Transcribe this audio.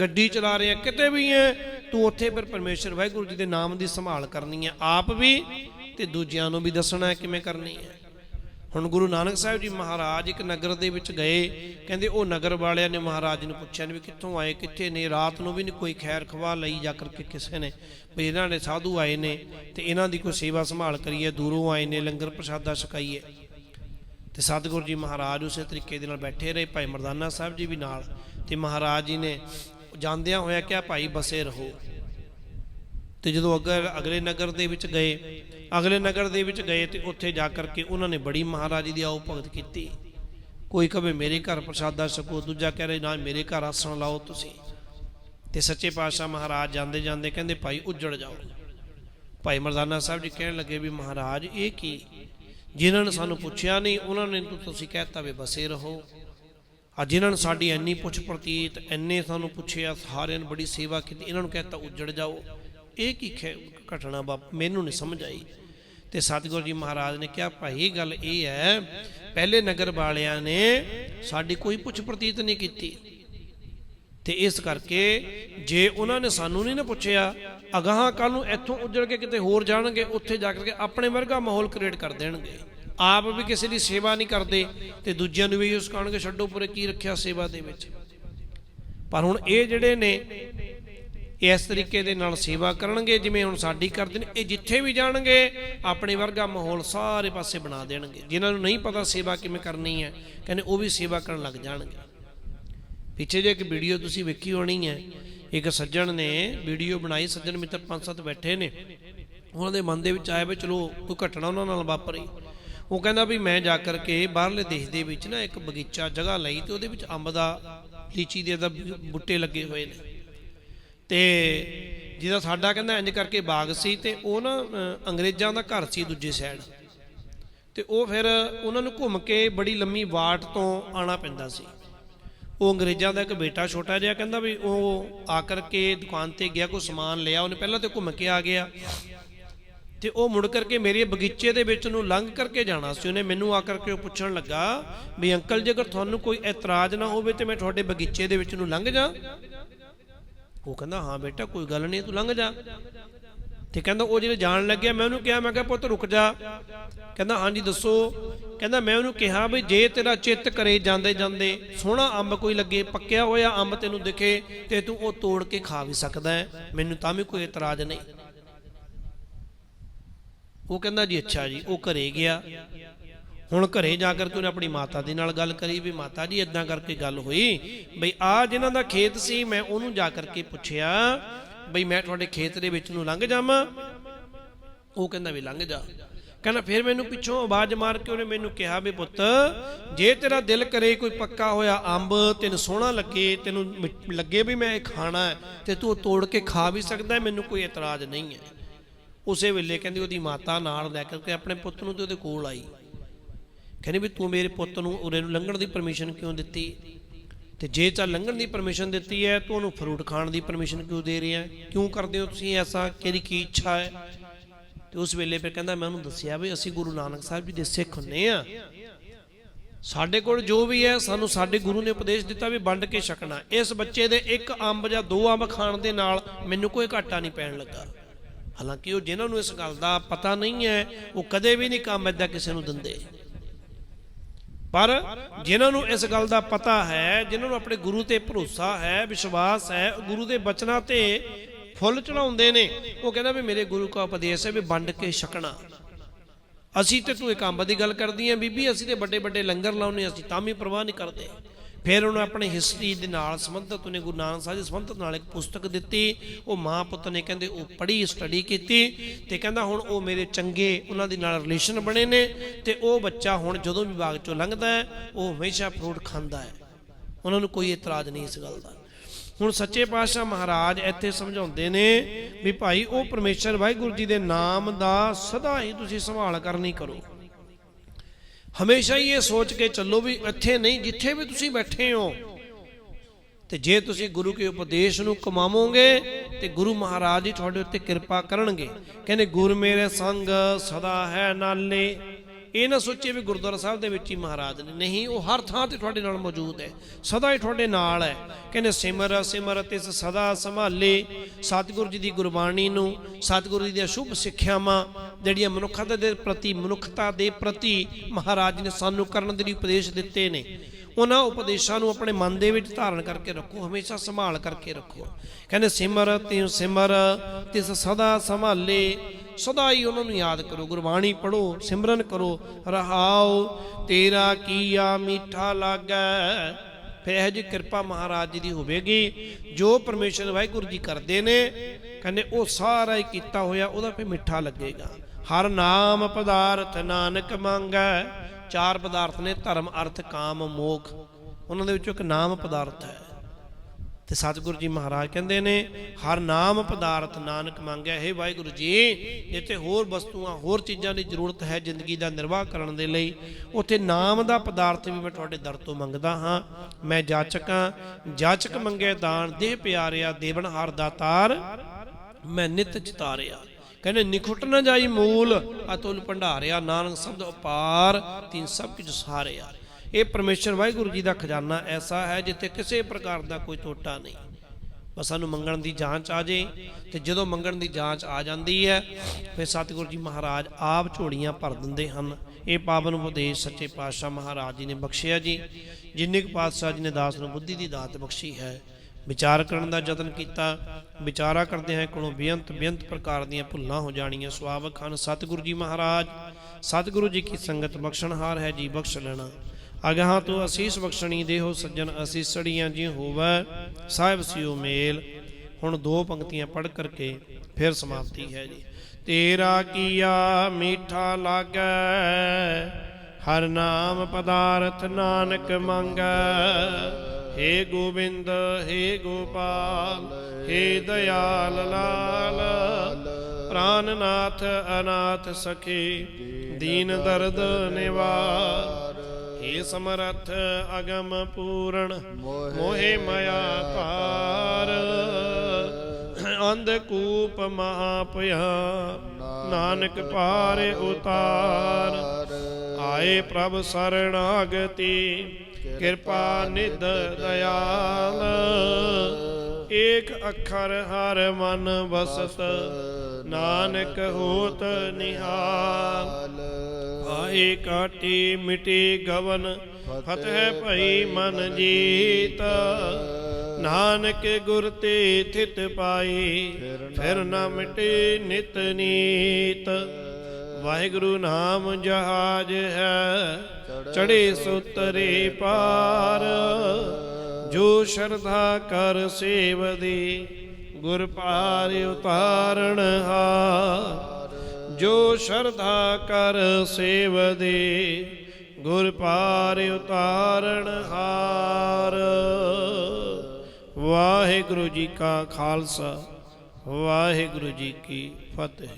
ਗੱਡੀ ਚਲਾ ਰਿਹਾ ਕਿਤੇ ਵੀ ਹੈ ਤੂੰ ਉੱਥੇ ਫਿਰ ਪਰਮੇਸ਼ਰ ਵਾਹਿਗੁਰੂ ਜੀ ਦੇ ਨਾਮ ਦੀ ਸੰਭਾਲ ਕਰਨੀ ਹੈ ਆਪ ਵੀ ਤੇ ਦੂਜਿਆਂ ਨੂੰ ਵੀ ਦੱਸਣਾ ਹੈ ਕਿਵੇਂ ਕਰਨੀ ਹੈ ਹੁਣ ਗੁਰੂ ਨਾਨਕ ਸਾਹਿਬ ਜੀ ਮਹਾਰਾਜ ਇੱਕ ਨਗਰ ਦੇ ਵਿੱਚ ਗਏ, ਕਹਿੰਦੇ ਉਹ ਨਗਰ ਵਾਲਿਆਂ ਨੇ ਮਹਾਰਾਜ ਨੂੰ ਪੁੱਛਿਆ ਨੇ ਵੀ ਕਿੱਥੋਂ ਆਏ, ਕਿੱਥੇ ਨੇ, ਰਾਤ ਨੂੰ ਵੀ ਨਹੀਂ ਕੋਈ ਖੈਰ ਖਵਾ ਲਈ ਜਾ ਕਰਕੇ ਕਿਸੇ ਨੇ। ਵੀ ਇਹਨਾਂ ਨੇ ਸਾਧੂ ਆਏ ਨੇ ਤੇ ਇਹਨਾਂ ਦੀ ਕੋਈ ਸੇਵਾ ਸੰਭਾਲ ਕਰੀਏ ਦੂਰੋਂ ਆਏ ਨੇ, ਲੰਗਰ ਪ੍ਰਸ਼ਾਦਾ ਛਕਾਈਏ ਤੇ ਸਤਿਗੁਰੂ ਜੀ ਮਹਾਰਾਜ ਉਸੇ ਤਰੀਕੇ ਦੇ ਨਾਲ ਬੈਠੇ ਰਹੇ, ਭਾਈ ਮਰਦਾਨਾ ਸਾਹਿਬ ਜੀ ਵੀ ਨਾਲ ਤੇ ਮਹਾਰਾਜ ਜੀ ਨੇ ਜਾਂਦਿਆਂ ਹੋਇਆ ਕਿਹਾ, ਭਾਈ, ਬਸੇ ਰਹੋ। ਤੇ ਜਦੋਂ ਅਗਰ ਅਗਲੇ ਨਗਰ ਦੇ ਵਿੱਚ ਗਏ, ਅਗਲੇ ਨਗਰ ਦੇ ਵਿੱਚ ਗਏ ਤੇ ਉੱਥੇ ਜਾ ਕਰਕੇ ਉਹਨਾਂ ਨੇ ਬੜੀ ਮਹਾਰਾਜ ਦੀ ਆਓ ਭਗਤ ਕੀਤੀ। ਕੋਈ ਕਵੇ, ਮੇਰੇ ਘਰ ਪ੍ਰਸ਼ਾਦਾ ਛਕੋ, ਦੂਜਾ ਕਹ ਰਿਹਾ, ਨਾ, ਮੇਰੇ ਘਰ ਆਸਣ ਲਾਓ ਤੁਸੀਂ। ਤੇ ਸੱਚੇ ਪਾਤਸ਼ਾਹ ਮਹਾਰਾਜ ਜਾਂਦੇ ਜਾਂਦੇ ਕਹਿੰਦੇ, ਭਾਈ, ਉੱਜੜ ਜਾਓ। ਭਾਈ ਮਰਦਾਨਾ ਸਾਹਿਬ ਜੀ ਕਹਿਣ ਲੱਗੇ ਵੀ, ਮਹਾਰਾਜ, ਇਹ ਕੀ? ਜਿਨ੍ਹਾਂ ਨੇ ਸਾਨੂੰ ਪੁੱਛਿਆ ਨਹੀਂ, ਉਹਨਾਂ ਨੇ ਤਾਂ ਤੁਸੀਂ ਕਹਿਤਾ ਵੀ ਬਸੇ ਰਹੋ। ਅੱਜ ਇਹਨਾਂ ਨੇ ਸਾਡੀ ਇੰਨੀ ਪੁੱਛ ਪ੍ਰਤੀਤ, ਇੰਨੇ ਸਾਨੂੰ ਪੁੱਛਿਆ, ਸਾਰਿਆਂ ਨੇ ਬੜੀ ਸੇਵਾ ਕੀਤੀ, ਇਹਨਾਂ ਨੂੰ ਕਹਿਤਾ, ਉੱਜੜ ਜਾਓ। ਇਹ ਕੀ ਖੈ- ਘਟਨਾ ਬਾਪ, ਮੈਨੂੰ ਨਹੀਂ ਸਮਝ ਆਈ। ਤੇ ਸਤਿਗੁਰੂ ਜੀ ਮਹਾਰਾਜ ਨੇ ਕਿਹਾ, ਭਾਈ, ਇਹ ਗੱਲ ਇਹ ਹੈ, ਪਹਿਲੇ ਨਗਰ ਵਾਲਿਆਂ ਨੇ ਸਾਡੀ ਕੋਈ ਪੁੱਛ ਪ੍ਰਤੀਤ ਨਹੀਂ ਕੀਤੀ। ਤੇ ਇਸ ਕਰਕੇ ਜੇ ਉਹਨਾਂ ਨੇ ਸਾਨੂੰ ਨਹੀਂ ਨਾ ਪੁੱਛਿਆ, ਅਗਾਹਾਂ ਕੱਲ ਨੂੰ ਇੱਥੋਂ ਉੱਜੜ ਕੇ ਕਿਤੇ ਹੋਰ ਜਾਣਗੇ, ਉੱਥੇ ਜਾ ਕੇ ਆਪਣੇ ਵਰਗਾ ਮਾਹੌਲ ਕ੍ਰੀਏਟ ਕਰ ਦੇਣਗੇ। ਆਪ ਵੀ ਕਿਸੇ ਦੀ ਸੇਵਾ ਨਹੀਂ ਕਰਦੇ ਤੇ ਦੂਜਿਆਂ ਨੂੰ ਵੀ ਉਸ ਕਹਣਗੇ ਛੱਡੋ ਪਰੇ ਕੀ ਰੱਖਿਆ ਸੇਵਾ ਦੇ ਵਿੱਚ। ਪਰ ਹੁਣ ਇਹ ਜਿਹੜੇ ਨੇ ਇਸ ਤਰੀਕੇ ਦੇ ਨਾਲ ਸੇਵਾ ਕਰਨਗੇ, ਜਿਵੇਂ ਹੁਣ ਸਾਡੀ ਕਰਦੇ ਨੇ, ਇਹ ਜਿੱਥੇ ਵੀ ਜਾਣਗੇ, ਆਪਣੇ ਵਰਗਾ ਮਾਹੌਲ ਸਾਰੇ ਪਾਸੇ ਬਣਾ ਦੇਣਗੇ। ਜਿਨ੍ਹਾਂ ਨੂੰ ਨਹੀਂ ਪਤਾ ਸੇਵਾ ਕਿਵੇਂ ਕਰਨੀ ਹੈ, ਕਹਿੰਦੇ ਉਹ ਵੀ ਸੇਵਾ ਕਰਨ ਲੱਗ ਜਾਣਗੇ। ਪਿੱਛੇ ਜੇ ਇੱਕ ਵੀਡੀਓ ਤੁਸੀਂ ਵੇਖੀ ਹੋਣੀ ਹੈ, ਇੱਕ ਸੱਜਣ ਨੇ ਵੀਡੀਓ ਬਣਾਈ, ਸੱਜਣ ਮਿੱਤਰ ਪੰਜ ਸੱਤ ਬੈਠੇ ਨੇ। ਉਹਨਾਂ ਦੇ ਮਨ ਦੇ ਵਿੱਚ ਆਇਆ ਵੀ ਚਲੋ ਕੋਈ ਘਟਨਾ ਉਹਨਾਂ ਨਾਲ ਵਾਪਰੀ। ਉਹ ਕਹਿੰਦਾ ਵੀ ਮੈਂ ਜਾ ਕਰਕੇ ਬਾਹਰਲੇ ਦੇਸ਼ ਦੇ ਵਿੱਚ ਨਾ ਇੱਕ ਬਗੀਚਾ ਜਗ੍ਹਾ ਲਈ ਤੇ ਉਹਦੇ ਵਿੱਚ ਅੰਬ ਦਾ, ਲੀਚੀ ਦੇ ਦਾ ਬੂਟੇ ਲੱਗੇ ਹੋਏ ਨੇ। ਤੇ ਜਿਹਦਾ ਸਾਡਾ ਕਹਿੰਦਾ ਇੰਜ ਕਰਕੇ ਬਾਗ ਸੀ ਤੇ ਉਹ ਨਾ ਅੰਗਰੇਜ਼ਾਂ ਦਾ ਘਰ ਸੀ ਦੂਜੇ ਸਾਈਡ। ਤੇ ਉਹ ਫਿਰ ਉਹਨਾਂ ਨੂੰ ਘੁੰਮ ਕੇ ਬੜੀ ਲੰਮੀ ਵਾਟ ਤੋਂ ਆਣਾ ਪੈਂਦਾ ਸੀ। ਉਹ ਅੰਗਰੇਜ਼ਾਂ ਦਾ ਇੱਕ ਬੇਟਾ ਛੋਟਾ ਜਿਹਾ ਕਹਿੰਦਾ ਵੀ ਉਹ ਆ ਕਰਕੇ ਦੁਕਾਨ ਤੇ ਗਿਆ, ਕੋਈ ਸਮਾਨ ਲਿਆ, ਉਹਨੇ ਪਹਿਲਾਂ ਤੇ ਘੁੰਮ ਕੇ ਆ ਗਿਆ। ਤੇ ਉਹ ਮੁੜ ਕਰਕੇ ਮੇਰੇ ਬਗੀਚੇ ਦੇ ਵਿੱਚ ਨੂੰ ਲੰਘ ਕਰਕੇ ਜਾਣਾ ਸੀ। ਉਹਨੇ ਮੈਨੂੰ ਆ ਕਰਕੇ ਉਹ ਪੁੱਛਣ ਲੱਗਾ ਵੀ ਅੰਕਲ, ਜੇਕਰ ਤੁਹਾਨੂੰ ਕੋਈ ਇਤਰਾਜ਼ ਨਾ ਹੋਵੇ ਤੇ ਮੈਂ ਤੁਹਾਡੇ ਬਗੀਚੇ ਦੇ ਵਿੱਚ ਨੂੰ ਲੰਘ ਜਾ। ਉਹ ਕਹਿੰਦਾ, ਹਾਂ ਬੇਟਾ, ਕੋਈ ਗੱਲ ਨਹੀਂ, ਤੂੰ ਲੰਘ ਜਾ। ਤੇ ਕਹਿੰਦਾ, ਉਹ ਜਿਹੜੇ ਜਾਣ ਲੱਗਿਆ, ਮੈਂ ਉਹਨੂੰ ਕਿਹਾ, ਮੈਂ ਕਿਹਾ, ਪੁੱਤ, ਰੁਕ ਜਾ। ਕਹਿੰਦਾ, ਹਾਂਜੀ, ਦੱਸੋ। ਕਹਿੰਦਾ, ਮੈਂ ਉਹਨੂੰ ਕਿਹਾ ਵੀ ਜੇ ਤੇਰਾ ਚਿੱਤ ਕਰੇ ਜਾਂਦੇ ਜਾਂਦੇ ਸੋਹਣਾ ਅੰਬ ਕੋਈ ਲੱਗੇ, ਪੱਕਿਆ ਹੋਇਆ ਅੰਬ ਤੈਨੂੰ ਦਿਖੇ ਤੇ ਤੂੰ ਉਹ ਤੋੜ ਕੇ ਖਾ ਵੀ ਸਕਦਾ ਮੈਨੂੰ ਤਾਂ ਵੀ ਕੋਈ ਇਤਰਾਜ਼ ਨਹੀਂ। ਉਹ ਕਹਿੰਦਾ ਜੀ ਅੱਛਾ ਜੀ, ਉਹ ਘਰੇ ਗਿਆ। ਹੁਣ ਘਰੇ ਜਾ ਕਰਕੇ ਉਹਨੇ ਆਪਣੀ ਮਾਤਾ ਦੇ ਨਾਲ ਗੱਲ ਕਰੀ ਵੀ ਮਾਤਾ ਜੀ ਇਦਾਂ ਕਰਕੇ ਗੱਲ ਹੋਈ ਬਈ ਆ ਜਿਨ੍ਹਾਂ ਦਾ ਖੇਤ ਸੀ, ਮੈਂ ਉਹਨੂੰ ਜਾ ਕਰਕੇ ਪੁੱਛਿਆ ਬਈ ਮੈਂ ਤੁਹਾਡੇ ਖੇਤ ਦੇ ਵਿੱਚ ਨੂੰ ਲੰਘ ਜਾਵਾਂ। ਉਹ ਕਹਿੰਦਾ ਵੀ ਲੰਘ ਜਾ। ਕਹਿੰਦਾ ਫਿਰ ਮੈਨੂੰ ਪਿੱਛੋਂ ਆਵਾਜ਼ ਮਾਰ ਕੇ ਉਹਨੇ ਮੈਨੂੰ ਕਿਹਾ ਵੀ ਪੁੱਤ, ਜੇ ਤੇਰਾ ਦਿਲ ਕਰੇ ਕੋਈ ਪੱਕਾ ਹੋਇਆ ਅੰਬ, ਤੈਨੂੰ ਸੋਹਣਾ ਲੱਗੇ, ਤੈਨੂੰ ਮਿ- ਲੱਗੇ ਵੀ ਮੈਂ ਇਹ ਖਾਣਾ ਤੇ ਤੂੰ ਉਹ ਤੋੜ ਕੇ ਖਾ ਵੀ ਸਕਦਾ ਮੈਨੂੰ ਕੋਈ ਇਤਰਾਜ਼ ਨਹੀਂ ਹੈ। ਉਸੇ ਵੇਲੇ ਕਹਿੰਦੀ ਉਹਦੀ ਮਾਤਾ ਨਾਲ ਲੈ ਕਰਕੇ ਆਪਣੇ ਪੁੱਤ ਨੂੰ ਤੇ ਉਹਦੇ ਕੋਲ ਆਈ। ਕਹਿੰਦੀ ਵੀ ਤੂੰ ਮੇਰੇ ਪੁੱਤ ਨੂੰ ਉਰੇ ਨੂੰ ਲੰਘਣ ਦੀ ਪਰਮਿਸ਼ਨ ਕਿਉਂ ਦਿੱਤੀ? ਤੇ ਜੇ ਚਾ ਲੰਘਣ ਦੀ ਪਰਮਿਸ਼ਨ ਦਿੱਤੀ ਹੈ, ਤੂੰ ਉਹਨੂੰ ਫਰੂਟ ਖਾਣ ਦੀ ਪਰਮਿਸ਼ਨ ਕਿਉਂ ਦੇ ਰਿਹਾ ਕਿਉਂ ਕਰਦੇ ਹੋ ਤੁਸੀਂ ਐਸਾ? ਕਿਹਦੀ ਕੀ ਇੱਛਾ ਹੈ? ਤੇ ਉਸ ਵੇਲੇ ਫਿਰ ਕਹਿੰਦਾ, ਮੈਂ ਉਹਨੂੰ ਦੱਸਿਆ ਵੀ ਅਸੀਂ ਗੁਰੂ ਨਾਨਕ ਸਾਹਿਬ ਜੀ ਦੇ ਸਿੱਖ ਹੁੰਨੇ ਆ। ਸਾਡੇ ਕੋਲ ਜੋ ਵੀ ਹੈ, ਸਾਨੂੰ ਸਾਡੇ ਗੁਰੂ ਨੇ ਉਪਦੇਸ਼ ਦਿੱਤਾ ਵੀ ਵੰਡ ਕੇ ਛਕਣਾ। ਇਸ ਬੱਚੇ ਦੇ ਇੱਕ ਅੰਬ ਜਾਂ ਦੋ ਅੰਬ ਖਾਣ ਦੇ ਨਾਲ ਮੈਨੂੰ ਕੋਈ ਘਾਟਾ ਨਹੀਂ ਪੈਣ ਲੱਗਾ। ਹਾਲਾਂਕਿ ਉਹ ਜਿਨ੍ਹਾਂ ਨੂੰ ਇਸ ਗੱਲ ਦਾ ਪਤਾ ਨਹੀਂ ਹੈ, ਉਹ ਕਦੇ ਵੀ ਨਹੀਂ ਕੰਮ ਏਦਾਂ ਕਿਸੇ ਨੂੰ ਦਿੰਦੇ। ਪਰ ਜਿਨ੍ਹਾਂ ਨੂੰ ਇਸ ਗੱਲ ਦਾ ਪਤਾ ਹੈ, ਜਿਨ੍ਹਾਂ ਨੂੰ ਆਪਣੇ ਗੁਰੂ ਤੇ ਭਰੋਸਾ ਹੈ, ਵਿਸ਼ਵਾਸ ਹੈ, ਗੁਰੂ ਦੇ ਬਚਨਾਂ ਤੇ ਫੁੱਲ ਚੜਾਉਂਦੇ ਨੇ, ਉਹ ਕਹਿੰਦਾ ਵੀ ਮੇਰੇ ਗੁਰੂ ਦਾ ਉਪਦੇਸ਼ ਹੈ ਵੀ ਵੰਡ ਕੇ ਛਕਣਾ। ਅਸੀਂ ਤੇ ਤੂੰ ਇੱਕ ਦੀ ਗੱਲ ਕਰਦੀ ਆਂ, ਬੀਬੀ, ਅਸੀਂ ਤੇ ਵੱਡੇ ਵੱਡੇ ਲੰਗਰ ਲਾਉਨੇ ਅਸੀਂ ਤਾਂ ਵੀ ਪਰਵਾਹ ਨਹੀਂ ਕਰਦੇ। ਫਿਰ ਉਹਨੇ ਆਪਣੇ ਹਿਸਟਰੀ ਦੇ ਨਾਲ ਸੰਬੰਧਤ, ਉਹਨੇ ਗੁਰੂ ਨਾਨਕ ਸਾਹਿਬ ਦੇ ਸੰਬੰਧਤ ਨਾਲ ਇੱਕ ਪੁਸਤਕ ਦਿੱਤੀ। ਉਹ ਮਾਂ ਪੁੱਤ ਨੇ ਕਹਿੰਦੇ ਉਹ ਪੜ੍ਹੀ ਸਟੱਡੀ ਕੀਤੀ ਤੇ ਕਹਿੰਦਾ ਹੁਣ ਉਹ ਮੇਰੇ ਚੰਗੇ, ਉਹਨਾਂ ਦੇ ਨਾਲ ਰਿਲੇਸ਼ਨ ਬਣੇ ਨੇ ਤੇ ਉਹ ਬੱਚਾ ਹੁਣ ਜਦੋਂ ਵੀ ਬਾਗ ਚੋਂ ਲੰਘਦਾ ਹੈ, ਉਹ ਹਮੇਸ਼ਾ ਫਰੂਟ ਖਾਂਦਾ ਹੈ। ਉਹਨਾਂ ਨੂੰ ਕੋਈ ਇਤਰਾਜ਼ ਨਹੀਂ ਇਸ ਗੱਲ ਦਾ। ਹੁਣ ਸੱਚੇ ਪਾਤਸ਼ਾਹ ਮਹਾਰਾਜ ਇੱਥੇ ਸਮਝਾਉਂਦੇ ਨੇ ਵੀ ਭਾਈ ਉਹ ਪਰਮੇਸ਼ਰ ਵਾਹਿਗੁਰੂ ਜੀ ਦੇ ਨਾਮ ਦਾ ਸਦਾ ਹੀ ਤੁਸੀਂ ਸੰਭਾਲ ਕਰਨੀ ਕਰੋ। ਹਮੇਸ਼ਾ ਹੀ ਇਹ ਸੋਚ ਕੇ ਚੱਲੋ ਵੀ ਇੱਥੇ ਨਹੀਂ, ਜਿੱਥੇ ਵੀ ਤੁਸੀਂ ਬੈਠੇ ਹੋ। ਤੇ ਜੇ ਤੁਸੀਂ ਗੁਰੂ ਕੇ ਉਪਦੇਸ਼ ਨੂੰ ਕਮਾਵੋਗੇ ਤੇ ਗੁਰੂ ਮਹਾਰਾਜ ਜੀ ਤੁਹਾਡੇ ਉੱਤੇ ਕਿਰਪਾ ਕਰਨਗੇ। ਕਹਿੰਦੇ, ਗੁਰ ਮੇਰੇ ਸੰਗ ਸਦਾ ਹੈ ਨਾਲੇ। ਇਹ ਨਾ ਸੋਚੇ ਵੀ ਗੁਰਦੁਆਰਾ ਸਾਹਿਬ ਦੇ ਵਿੱਚ ਹੀ ਮਹਾਰਾਜ ਨੇ। ਨਹੀਂ, ਉਹ ਹਰ ਥਾਂ ਤੇ ਤੁਹਾਡੇ ਨਾਲ ਮੌਜੂਦ ਹੈ। ਸਦਾ ਹੀ ਤੁਹਾਡੇ ਨਾਲ ਹੈ। ਕਹਿੰਦੇ, ਸਿਮਰ ਸਿਮਰ ਤਿਸ ਸਦਾ ਸੰਭਾਲੇ ਸਤਿਗੁਰੂ ਜੀ ਦੀ ਗੁਰਬਾਣੀ ਨੂੰ, ਸਤਿਗੁਰੂ ਜੀ ਦੀਆਂ ਸ਼ੁਭ ਸਿੱਖਿਆਵਾਂ, ਜਿਹੜੀਆਂ ਮਨੁੱਖਤਾ ਦੇ ਪ੍ਰਤੀ, ਮਨੁੱਖਤਾ ਦੇ ਪ੍ਰਤੀ ਮਹਾਰਾਜ ਨੇ ਸਾਨੂੰ ਕਰਨ ਦੇ ਲਈ ਉਪਦੇਸ਼ ਦਿੱਤੇ ਨੇ। ਉਹਨਾਂ ਉਪਦੇਸ਼ਾਂ ਨੂੰ ਆਪਣੇ ਮਨ ਦੇ ਵਿੱਚ ਧਾਰਨ ਕਰਕੇ ਰੱਖੋ, ਹਮੇਸ਼ਾ ਸੰਭਾਲ ਕਰਕੇ ਰੱਖੋ। ਕਹਿੰਦੇ, ਸਿਮਰ, ਤਿਉ ਸਿਮਰ, ਤਿਸ ਸਦਾ ਸੰਭਾਲੇ, ਸਦਾ ਹੀ ਉਹਨਾਂ ਨੂੰ ਯਾਦ ਕਰੋ। ਗੁਰਬਾਣੀ ਪੜੋ ਸਿਮਰਨ ਕਰੋ, ਰਹਾਓ, ਤੇਰਾ ਕੀਆ ਮਿੱਠਾ ਲਾਗੈ। ਫਿਰ ਇਹ ਜੀ ਕਿਰਪਾ ਮਹਾਰਾਜ ਜੀ ਦੀ ਹੋਵੇਗੀ, ਜੋ ਪਰਮੇਸ਼ਰ ਵਾਹਿਗੁਰੂ ਜੀ ਕਰਦੇ ਨੇ। ਕਹਿੰਦੇ, ਉਹ ਸਾਰਾ ਹੀ ਕੀਤਾ ਹੋਇਆ, ਉਹਦਾ ਫਿਰ ਮਿੱਠਾ ਲੱਗੇਗਾ। ਹਰ ਨਾਮ ਪਦਾਰਥ ਨਾਨਕ ਮੰਗੈ ਚਾਰ ਪਦਾਰਥ ਨੇ, ਧਰਮ, ਅਰਥ, ਕਾਮ, ਮੋਖ। ਉਹਨਾਂ ਦੇ ਵਿੱਚੋਂ ਇੱਕ ਨਾਮ ਪਦਾਰਥ ਹੈ। ਤੇ ਸਤਿਗੁਰੂ ਜੀ ਮਹਾਰਾਜ ਕਹਿੰਦੇ ਨੇ, ਹਰ ਨਾਮ ਪਦਾਰਥ ਨਾਨਕ ਮੰਗਿਆ, ਹੈ ਵਾਹਿਗੁਰੂ ਜੀ ਜਿੱਥੇ ਹੋਰ ਵਸਤੂਆਂ, ਹੋਰ ਚੀਜ਼ਾਂ ਦੀ ਜ਼ਰੂਰਤ ਹੈ ਜ਼ਿੰਦਗੀ ਦਾ ਨਿਰਵਾਹ ਕਰਨ ਦੇ ਲਈ। ਉੱਥੇ ਨਾਮ ਦਾ ਪਦਾਰਥ ਵੀ ਮੈਂ ਤੁਹਾਡੇ ਦਰ ਤੋਂ ਮੰਗਦਾ ਹਾਂ। ਮੈਂ ਜਾਚਕਾਂ ਜਾਚਕ ਮੰਗੇ ਦਾਨ, ਦੇਹ ਪਿਆਰਿਆ, ਦੇਵਨ ਹਾਰ ਦਾਤਾਰ ਮੈਂ ਨਿਤ ਚਿਤਾਰਿਆ। ਕਹਿੰਦੇ, ਨਿਖੁੱਟ ਨਾ ਜਾਈ ਮੂਲ ਅਤੁਲ ਭੰਡਾਰਿਆ ਨਾਨਕ ਸ਼ਬਦ ਅਪਾਰ ਤਿਨ ਸਭ ਕੁਝ ਸਾਰਿਆ ਇਹ ਪਰਮੇਸ਼ਰ ਵਾਹਿਗੁਰੂ ਜੀ ਦਾ ਖਜ਼ਾਨਾ ਐਸਾ ਹੈ ਜਿੱਥੇ ਕਿਸੇ ਪ੍ਰਕਾਰ ਦਾ ਕੋਈ ਟੋਟਾ ਨਹੀਂ। ਬਸ ਸਾਨੂੰ ਮੰਗਣ ਦੀ ਜਾਂਚ ਆ ਜੇ, ਤੇ ਜਦੋਂ ਮੰਗਣ ਦੀ ਜਾਂਚ ਆ ਜਾਂਦੀ ਹੈ, ਫਿਰ ਸਤਿਗੁਰੂ ਜੀ ਮਹਾਰਾਜ ਆਪ ਝੋਲੀਆਂ ਭਰ ਦਿੰਦੇ ਹਨ। ਇਹ ਪਾਵਨ ਉਪਦੇਸ਼ ਸੱਚੇ ਪਾਤਸ਼ਾਹ ਮਹਾਰਾਜ ਜੀ ਨੇ ਬਖਸ਼ਿਆ ਜੀ, ਜਿੰਨੇ ਕੁ ਪਾਤਸ਼ਾਹ ਜੀ ਨੇ ਦਾਸ ਨੂੰ ਬੁੱਧੀ ਦੀ ਦਾਤ ਬਖਸ਼ੀ ਹੈ ਵਿਚਾਰ ਕਰਨ ਦਾ ਯਤਨ ਕੀਤਾ। ਵਿਚਾਰਾ ਕਰਦੇ ਹਾਂ ਕੋਲੋਂ ਬੇਅੰਤ ਬੇਅੰਤ ਪ੍ਰਕਾਰ ਦੀਆਂ ਭੁੱਲਾਂ ਹੋ ਜਾਣੀਆਂ। ਸੁਆਵਕ ਹਨ, ਸਤਿਗੁਰੂ ਜੀ ਮਹਾਰਾਜ। ਸਤਿਗੁਰੂ ਜੀ ਕੀ ਸੰਗਤ ਬਖਸ਼ਣਹਾਰ ਹੈ, ਜੀ ਬਖਸ਼ ਲੈਣਾ। ਅਗਾਹਾਂ ਤੋਂ ਅਸੀਸ ਬਖਸ਼ਣੀ ਦੇਹੋ ਸੱਜਣ ਅਸੀਸੜੀਆਂ ਜੀ ਹੋਵੈ, ਸਾਹਿਬ ਸਿਓ ਮੇਲ। ਹੁਣ ਦੋ ਪੰਕਤੀਆਂ ਪੜ੍ਹ ਕਰਕੇ ਫਿਰ ਸਮਾਪਤੀ ਹੈ ਜੀ। ਤੇਰਾ ਕੀਆ ਮੀਠਾ ਲਾਗੈ, ਹਰ ਨਾਮ ਪਦਾਰਥ ਨਾਨਕ ਮੰਗੈ। ਹੇ ਗੋਬਿੰਦ, ਹੇ ਗੋਪਾਲ, ਹੇ ਦਇਆਲ ਲਾਲ, ਪ੍ਰਾਨਨਾਥ ਅਨਾਥ ਸਖੀ, ਦੀਨ ਦਰਦ ਨਿਵਾਰ। ਹੇ ਸਮਰੱਥ ਅਗਮ ਪੂਰਨ, ਮੋਹਿ ਮਾਇਆ ਪਾਰ ਅੰਧਕੂਪ ਮਹਾਪਿਆ ਨਾਨਕ ਪਾਰ ਉਤਾਰ। ਆਏ ਪ੍ਰਭ ਸਰਣਾਗਤੀ ਕਿਰਪਾ ਨਿਧ ਦਇਆਲ। ਏਕ ਅੱਖਰ ਹਰ ਮਨ ਵਸਤ, ਨਾਨਕ ਹੋਤ ਨਿਹਾਲ। ਆਏ ਕਾਟੀ ਮਿਟੀ ਗਵਨ, ਫਤਿਹ ਭਈ ਮਨ ਜੀਤ। ਨਾਨਕ ਗੁਰ ਤੇ ਥਿਤ ਪਾਈ, ਫਿਰ ਨਾ ਮਿਟੇ ਨਿਤ ਨੀਤ। ਵਾਹਿਗੁਰੂ ਨਾਮ ਜਹਾਜ ਹੈ। ਚੜੇ ਸੁਤਰੇ ਪਾਰ। ਜੋ ਸ਼ਰਧਾ ਕਰ ਸੇਵਦੀ ਗੁਰ ਪਾਰ ਉਤਾਰਨ ਹਾਰ। ਜੋ ਸ਼ਰਧਾ ਕਰ ਸੇਵਦੀ ਗੁਰ ਪਾਰ ਉਤਾਰਨ ਹਾਰ। ਵਾਹਿਗੁਰੂ ਜੀ ਕਾ ਖਾਲਸਾ ਵਾਹਿਗੁਰੂ ਜੀ ਕੀ ਫਤਿਹ।